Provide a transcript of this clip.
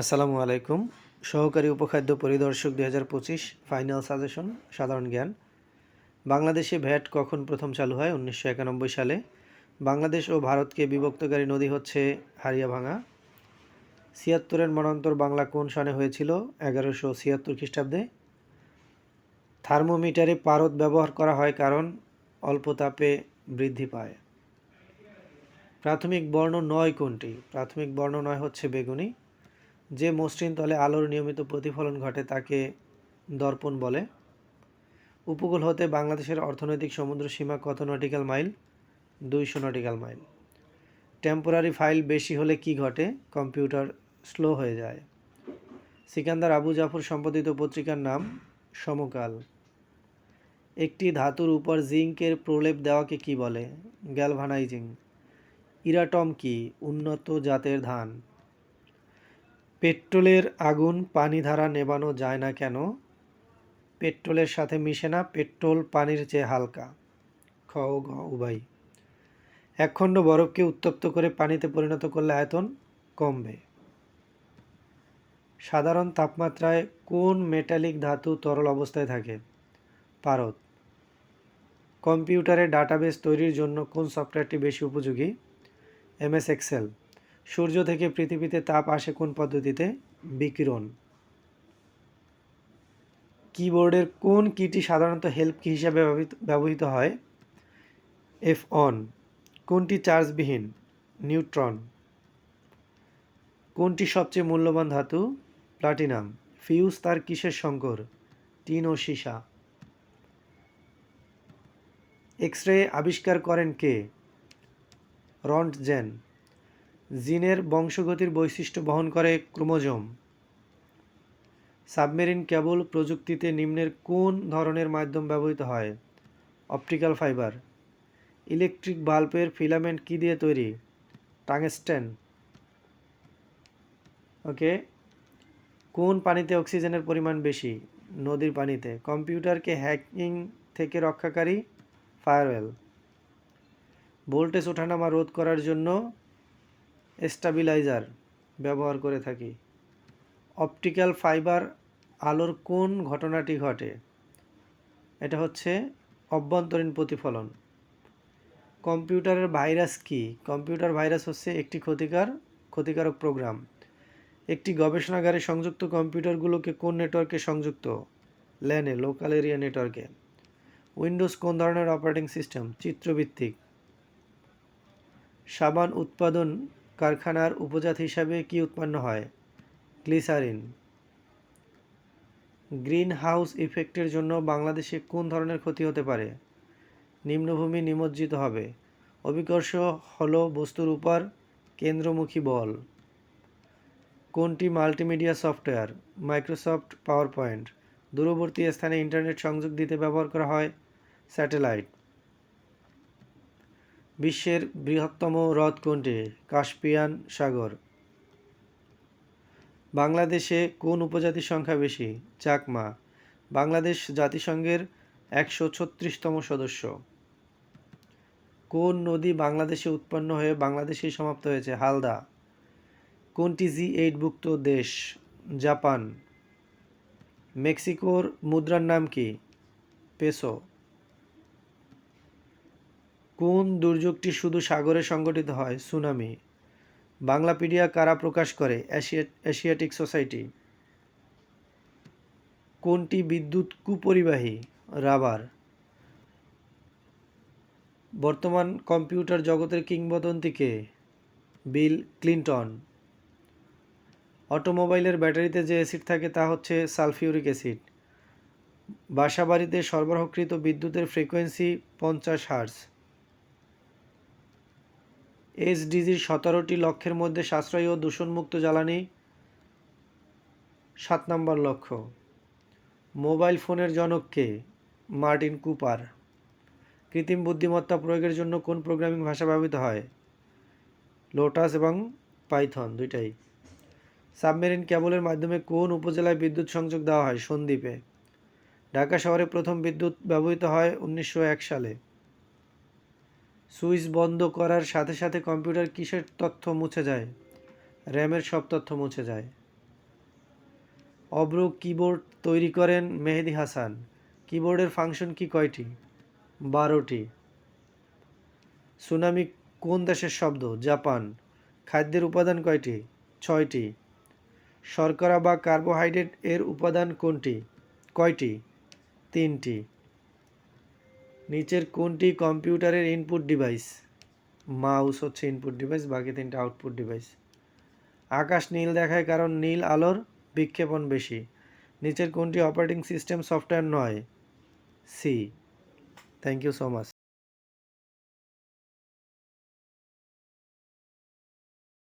আসসালামু আলাইকুম। সহকারী উপখাদ্য পরিদর্শক দুই হাজার পঁচিশ ফাইনাল সাজেশন সাধারণ জ্ঞান। বাংলাদেশে ভ্যাট কখন প্রথম চালু হয়? উনিশশো একানব্বই সালে। বাংলাদেশ ও ভারতকে বিভক্তকারী নদী হচ্ছে হারিয়াভাঙা। ছিয়াত্তরের মনান্তর বাংলা কোন সনে হয়েছিল? এগারোশো ছিয়াত্তর খ্রিস্টাব্দে। থার্মোমিটারে পারদ ব্যবহার করা হয় কারণ অল্প তাপে বৃদ্ধি পায়। প্রাথমিক বর্ণ নয় কোনটি? প্রাথমিক বর্ণ নয় হচ্ছে বেগুনি। যে মসৃণ তলে আলোর নিয়মিত প্রতিফলন ঘটে তাকে দর্পণ বলে। উপকূল হতে বাংলাদেশের অর্থনৈতিক সমুদ্র সীমা কত নটিক্যাল মাইল? দুইশো নটিক্যাল মাইল। টেম্পোরারি ফাইল বেশি হলে কি ঘটে? কম্পিউটার স্লো হয়ে যায়। সিকান্দার আবু জাফর সম্পাদিত পত্রিকার নাম সমকাল। একটি ধাতুর উপর জিঙ্কের প্রলেপ দেওয়াকে কি বলে? গ্যালভানাইজিং। ইরাটম কি? উন্নত জাতের ধান। পেট্রোলের আগুন পানি ধারা নেবানো যায় না কেন? পেট্রোলের সাথে মিশে না, পেট্রোল পানির চেয়ে হালকা। খ গ উভয় একখণ্ড বরফকে উত্তপ্ত করে পানিতে পরিণত করলে আয়তন কমবে। সাধারণ তাপমাত্রায় কোন মেটালিক ধাতু তরল অবস্থায় থাকে? পারদ। কম্পিউটারে ডাটাবেস তৈরির জন্য কোন সফটওয়্যারটি বেশি উপযোগী? MS Excel. সূর্য থেকে পৃথিবীতে তাপ আসে কোন পদ্ধতিতে? বিকিরণ। কিবোর্ডের কোন কিটি সাধারণত হেল্প কি হিসাবে ব্যবহৃত- হয়? এফ অন। কোনটি চার্জবিহীন? নিউট্রন। কোনটি সবচেয়ে মূল্যবান ধাতু? প্লাটিনাম। ফিউজ তার কিসের সংকর? টিন ও সীসা। এক্স রে আবিষ্কার করেন কে? রন্টজেন। জিনের বংশগতির বৈশিষ্ট্য বহন করে ক্রোমোজোম। সাবমেরিন কেবল প্রযুক্তিতে নিম্নের কোন ধরনের মাধ্যম ব্যবহৃত হয়? Optical fibre. ইলেকট্রিক বাল্বের ফিলামেন্ট কি দিয়ে তৈরি? Tungsten okay. কোন পানিতে অক্সিজেনের পরিমাণ বেশি? নদীর পানিতে। কম্পিউটারকে হ্যাকিং থেকে রক্ষাকারী ফায়ারওয়েল। ভোল্টেজ ওঠানামা রোধ করার জন্য স্টাবিলাইজার ব্যবহার করে থাকি। অপটিক্যাল ফাইবার আলোর কোন ঘটনাটি ঘটে? এটা হচ্ছে অভ্যন্তরীণ প্রতিফলন। কম্পিউটারের ভাইরাস কি? কম্পিউটার ভাইরাস হচ্ছে একটি ক্ষতিকার, ক্ষতিকারক প্রোগ্রাম। একটি গবেষণাগারে সংযুক্ত কম্পিউটারগুলোকে কোন নেটওয়ার্কে সংযুক্ত? ল্যানে লোকাল এরিয়া নেটওয়ার্কে। উইন্ডোজ কোন ধরনের অপারেটিং সিস্টেম? চিত্রভিত্তিক। সাবান উৎপাদন কারখানার উপজাত হিসাবে কি উৎপন্ন হয়? গ্লিসারিন। গ্রিন হাউস ইফেক্টের জন্য বাংলাদেশে কোন ধরনের ক্ষতি হতে পারে? নিম্নভূমি নিমজ্জিত হবে। অভিকর্ষ হল বস্তুর উপর কেন্দ্রমুখী বল। কোনটি multimedia software? Microsoft PowerPoint দূরবর্তী স্থানে ইন্টারনেট সংযোগ দিতে ব্যবহার করা হয় স্যাটেলাইট। বিশ্বের বৃহত্তম হ্রদ কোনটি? কাস্পিয়ান সাগর। বাংলাদেশে কোন উপজাতির সংখ্যা বেশি? চাকমা। বাংলাদেশ জাতিসংঘের একশো ছত্রিশতম সদস্য। কোন নদী বাংলাদেশে উৎপন্ন হয়ে বাংলাদেশেই সমাপ্ত হয়েছে? হালদা। কোনটি জি এইটভুক্ত দেশ? জাপান। মেক্সিকোর মুদ্রার নাম কি? পেসো। কোন দুর্যোগটি শুধু সাগরে সংঘটিত হয়? সুনামি। বাংলাপিডিয়া কারা প্রকাশ করে? Asia, Asiatic society. কোনটি বিদ্যুৎ কুপরিবাহী? রাবার। বর্তমান কম্পিউটার জগতের কিংবদন্তিকে বিল ক্লিন্টন। অটোমোবাইলের ব্যাটারিতে যে অ্যাসিড থাকে তা হচ্ছে সালফিউরিক অ্যাসিড। বাসাবাড়িতে সরবরাহকৃত বিদ্যুতের ফ্রিকোয়েন্সি পঞ্চাশ হার্স এসডিজির সতেরোটি লক্ষ্যের মধ্যে সাশ্রয়ী ও দূষণমুক্ত জ্বালানি সাত নম্বর লক্ষ্য। মোবাইল ফোনের জনককে মার্টিন কুপার। কৃত্রিম বুদ্ধিমত্তা প্রয়োগের জন্য কোন প্রোগ্রামিং ভাষা ব্যবহৃত হয়? লোটাস এবং পাইথন দুইটাই। সাবমেরিন কেবলের মাধ্যমে কোন উপজেলায় বিদ্যুৎ সংযোগ দেওয়া হয়? সন্দ্বীপে। ঢাকা শহরে প্রথম বিদ্যুৎ ব্যবহৃত হয় উনিশশো এক সালে। সুইচ বন্ধ করার সাথে সাথে কম্পিউটার কিসের তথ্য মুছে যায়? র্যামের সব তথ্য মুছে যায়। অব্র কিবোর্ড তৈরি করেন মেহেদি হাসান। কিবোর্ডের ফাংশন কি কয়টি? বারোটি। সুনামি কোন দেশের শব্দ? জাপান। খাদ্যের উপাদান কয়টি? ছয়টি। শর্করা বা কার্বোহাইড্রেট এর উপাদান কোনটি? কয়টি? তিনটি। নিচের কোনটি কম্পিউটারের ইনপুট ডিভাইস মাউস হচ্ছে ইনপুট ডিভাইস বাকি তিনটা আউটপুট ডিভাইস আকাশ নীল দেখায় কারণ নীল আলোর বিক্ষেপণ বেশি। নিচের কোনটি অপারেটিং সিস্টেম সফটওয়্যার নয়? C thank you so much